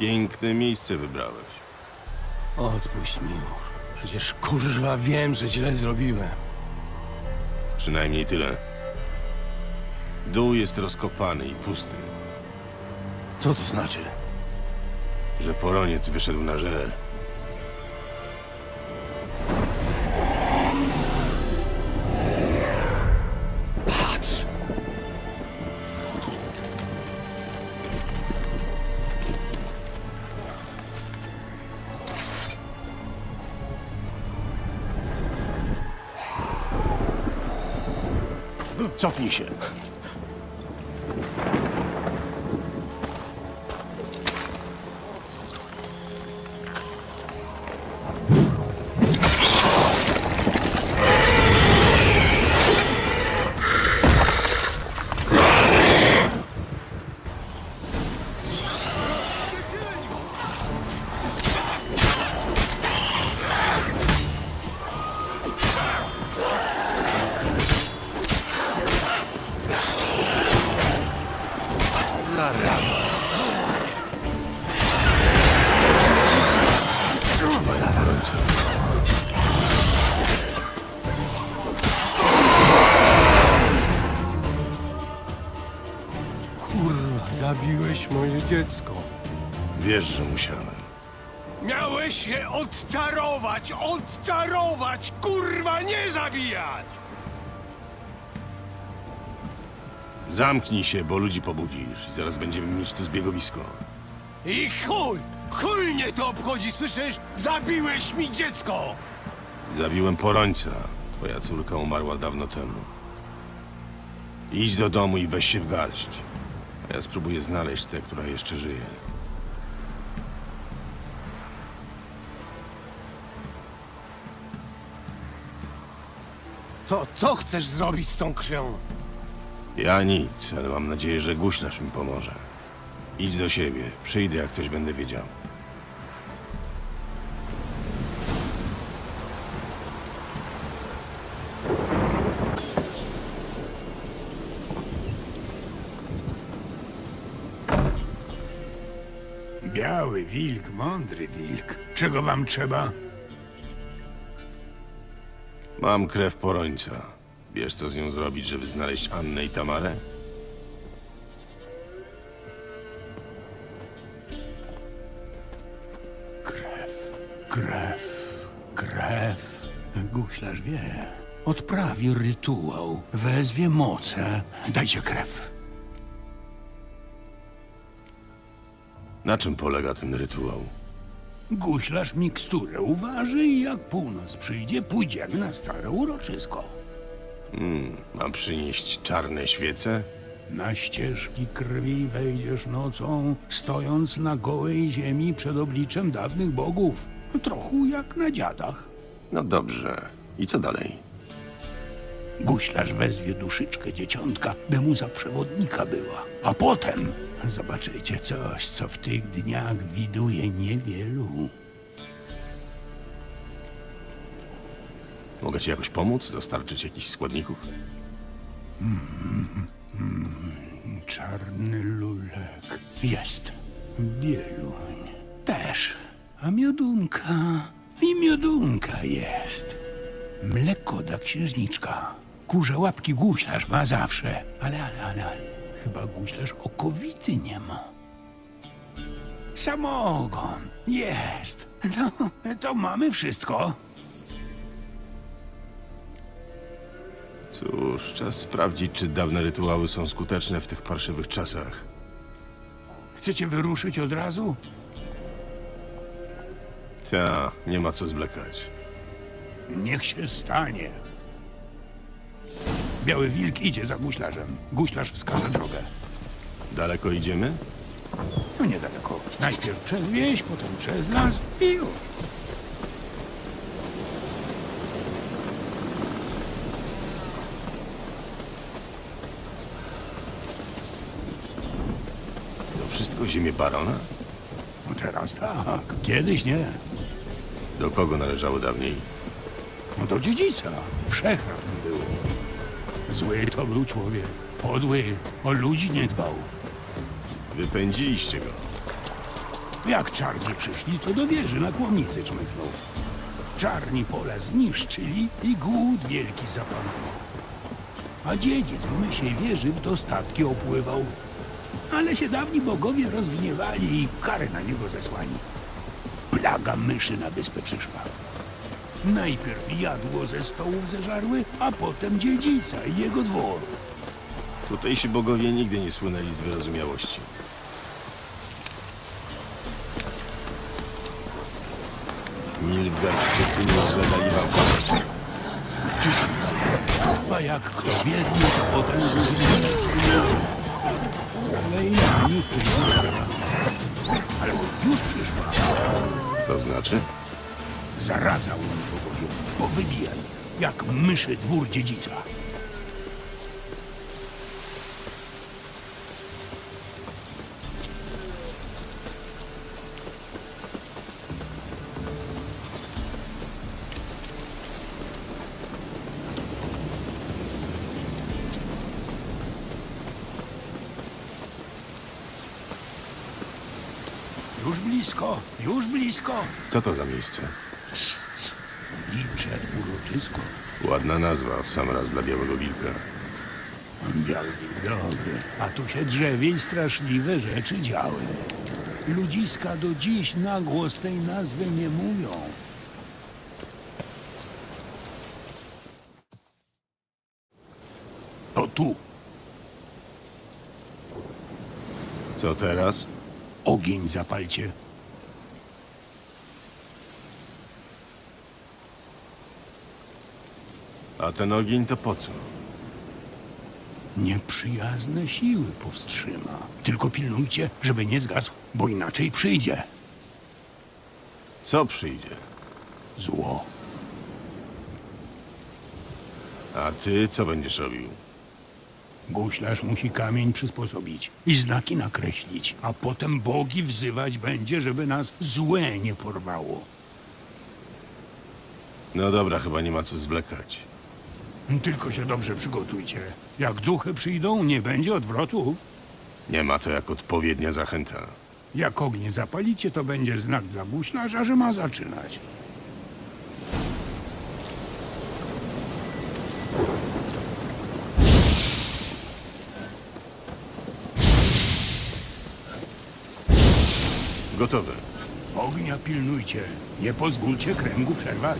Piękne miejsce wybrałeś. Odpuść mi już. Przecież kurwa wiem, że źle zrobiłem. Przynajmniej tyle. Dół jest rozkopany i pusty, Co to znaczy? że poroniec wyszedł na żer. Cofnij się. Zaraz. Kurwa, zabiłeś moje dziecko. Wiesz, że musiałem. Miałeś się odczarować, odczarować, kurwa, nie zabijać! Zamknij się, bo ludzi pobudzisz i zaraz będziemy mieć tu zbiegowisko. I chuj! Chuj mnie to obchodzi, słyszysz? Zabiłeś mi dziecko! Zabiłem porońca. Twoja córka umarła dawno temu. Idź do domu i weź się w garść. A ja spróbuję znaleźć tę, która jeszcze żyje. To co chcesz zrobić z tą krwią? Ja nic, ale mam nadzieję, że guślarz mi pomoże. Idź do siebie. Przyjdę, jak coś będę wiedział. Biały wilk, mądry wilk. Czego wam trzeba? Mam krew porońca. Wiesz, co z nią zrobić, żeby znaleźć Annę i Tamarę? Krew, krew, krew. Guślarz wie. Odprawi rytuał, wezwie moce. Dajcie krew. Na czym polega ten rytuał? Guślarz miksturę uważy i jak północ przyjdzie, pójdziemy na stare uroczysko. Mam przynieść czarne świece? Na ścieżki krwi wejdziesz nocą, stojąc na gołej ziemi przed obliczem dawnych bogów. Trochę jak na dziadach. No dobrze. I co dalej? Guślarz wezwie duszyczkę dzieciątka, by mu za przewodnika była. A potem zobaczycie coś, co w tych dniach widuje niewielu. Mogę ci jakoś pomóc? Dostarczyć jakichś składników? Czarny lulek. Jest. Bieluń. Też. A miodunka. I miodunka jest. Mleko da księżniczka. Kurze łapki guślarz ma zawsze. Ale, ale, ale. Chyba guślarz okowity nie ma. Samogon. Jest. No, to mamy wszystko. Cóż, czas sprawdzić, czy dawne rytuały są skuteczne w tych parszywych czasach. Chcecie wyruszyć od razu? Ta, nie ma co zwlekać. Niech się stanie. Biały wilk idzie za guślarzem. Guślarz wskaże drogę. Daleko idziemy? No niedaleko. Najpierw przez wieś, potem przez las i już. Wszystko ziemię barona? No teraz tak. Kiedyś nie. Do kogo należało dawniej? No do dziedzica. Wszechrat był. Zły to był człowiek. Podły. O ludzi nie dbał. Wypędziliście go. Jak czarni przyszli, to do wieży na kłomnicy czmychnął. Czarni pola zniszczyli i głód wielki zapanował. A dziedzic w mysiej wieży w dostatki opływał. Ale się dawni bogowie rozgniewali i kary na niego zesłali. Plaga myszy na wyspę przyszła. Najpierw jadło ze stołów zeżarły, a potem dziedzica i jego dwór. Tutejsi bogowie nigdy nie słynęli z wyrozumiałości. Nilfgaardczycy nie ulegali walkom. A jak kto biedny, to potem Ale już przyszła. To znaczy? Zaraza u nich bogowie. Powybijaj, jak myszy dwór dziedzica. Blisko, już blisko. Co to za miejsce? Wilcze uroczysko. Ładna nazwa, w sam raz dla białego wilka. Biały dobry. A tu się drzewie i straszliwe rzeczy działy. Ludziska do dziś na głos tej nazwy nie mówią. To tu Co teraz? ogień zapalcie. A ten ogień to po co? Nieprzyjazne siły powstrzyma. Tylko pilnujcie, żeby nie zgasł, bo inaczej przyjdzie Co przyjdzie? zło. A ty co będziesz robił? Guślarz musi kamień przysposobić i znaki nakreślić, a potem bogi wzywać będzie, żeby nas złe nie porwało. No dobra, chyba nie ma co zwlekać. Tylko się dobrze przygotujcie. Jak duchy przyjdą, nie będzie odwrotu. Nie ma to jak odpowiednia zachęta. Jak ognie zapalicie, to będzie znak dla guślarza, że ma zaczynać. Gotowe. Ognia pilnujcie. Nie pozwólcie kręgu przerwać.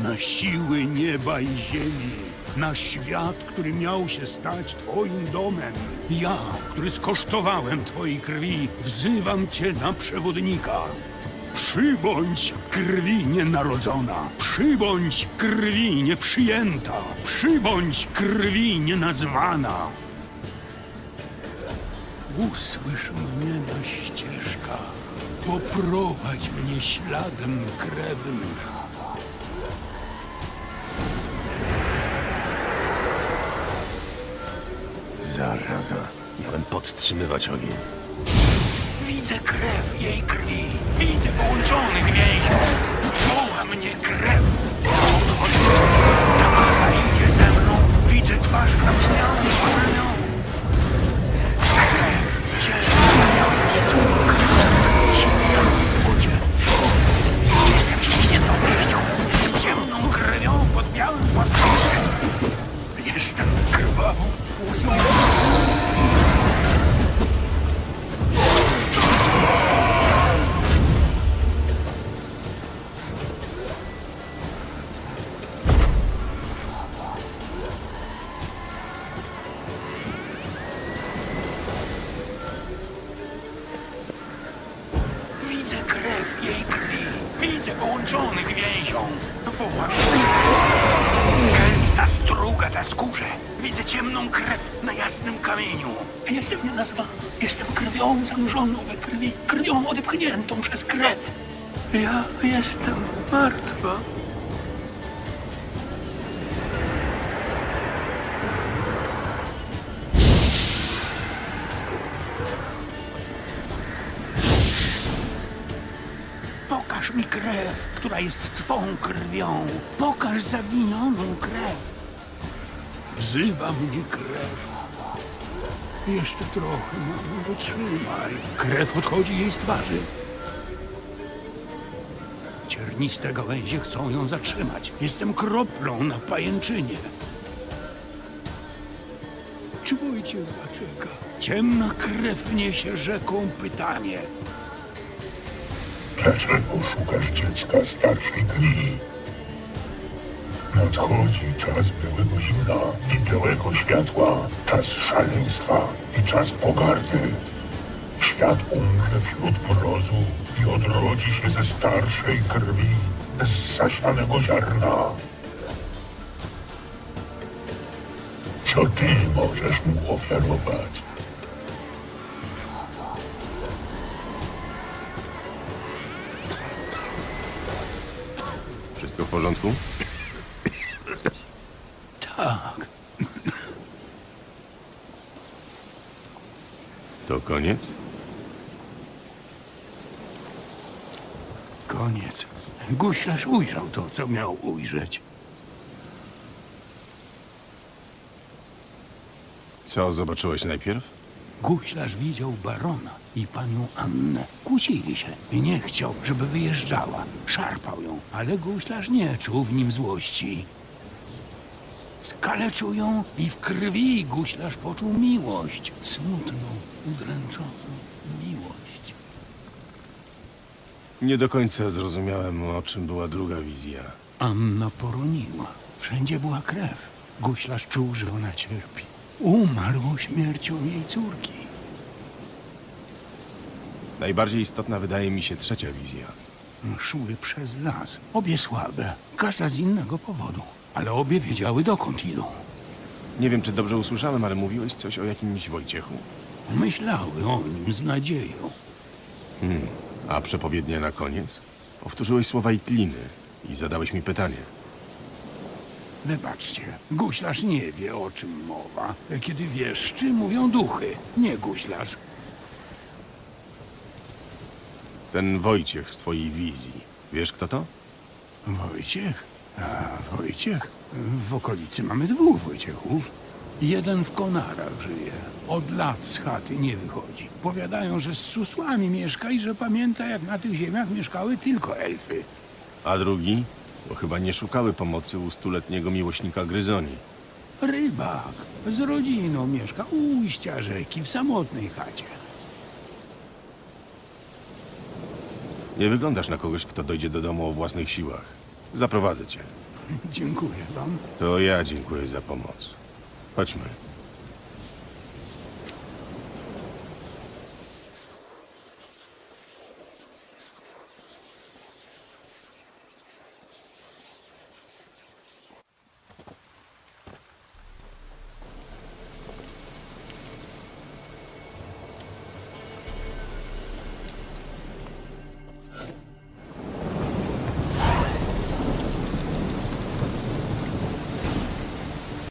Na siły nieba i ziemi, na świat, który miał się stać Twoim domem. Ja, który skosztowałem Twojej krwi, wzywam Cię na przewodnika. Przybądź krwi nienarodzona, przybądź krwi nieprzyjęta, przybądź krwi nienazwana. Usłysz mnie na ścieżkach, poprowadź mnie śladem krewnych. Zaraza. Miałem podtrzymywać ogień. Widzę krew jej krwi. Widzę połączonych więźniów. Woła mnie krew. Tamara idzie ze mną. Widzę twarz nabrzmiałą panią. zanurzoną we krwi, krwią odepchniętą przez krew. Ja jestem martwa. Pokaż mi krew, która jest twą krwią. Pokaż zaginioną krew. Wzywa mnie krew. Jeszcze trochę, mamo, wytrzymaj. Krew odchodzi jej z twarzy. Cierniste gałęzie chcą ją zatrzymać. Jestem kroplą na pajęczynie. Czy Wojciech zaczeka? Ciemna krew niesie rzeką pytanie. Dlaczego szukasz dziecka starszej krwi? Nadchodzi czas białego zimna białego światła, czas szaleństwa i czas pogardy. Świat umrze wśród mrozu i odrodzi się ze starszej krwi, z zasianego ziarna. Co ty możesz mu ofiarować? Wszystko w porządku? Tak, To koniec? koniec. Guślarz ujrzał to, co miał ujrzeć. Co zobaczyłeś najpierw? Guślarz widział barona i panią Annę. Kłócili się i nie chciał, żeby wyjeżdżała. Szarpał ją, ale guślarz nie czuł w nim złości. Skaleczył ją i w krwi guślarz poczuł miłość. Smutną, udręczoną miłość. Nie do końca zrozumiałem, o czym była druga wizja. Anna poroniła. Wszędzie była krew. Guślarz czuł, że ona cierpi. Umarł śmiercią jej córki. Najbardziej istotna wydaje mi się trzecia wizja. Szły przez las. Obie słabe. Każda z innego powodu. Ale obie wiedziały, dokąd idą. Nie wiem, czy dobrze usłyszałem, ale mówiłeś coś o jakimś Wojciechu. Myślały o nim z nadzieją. A przepowiednia na koniec? Powtórzyłeś słowa Itliny i zadałeś mi pytanie. Wybaczcie, guślarz nie wie, o czym mowa. Kiedy wieszczy, mówią duchy, nie guślarz. Ten Wojciech z twojej wizji. Wiesz, kto to? Wojciech? A, Wojciech? W okolicy mamy dwóch Wojciechów. Jeden w Konarach żyje. Od lat z chaty nie wychodzi. Powiadają, że z susłami mieszka i że pamięta, jak na tych ziemiach mieszkały tylko elfy. A drugi? Bo chyba nie szukały pomocy u stuletniego miłośnika gryzoni. Rybak z rodziną mieszka u ujścia rzeki w samotnej chacie. Nie wyglądasz na kogoś, kto dojdzie do domu o własnych siłach. Zaprowadzę cię. Dziękuję wam. To ja dziękuję za pomoc. Chodźmy.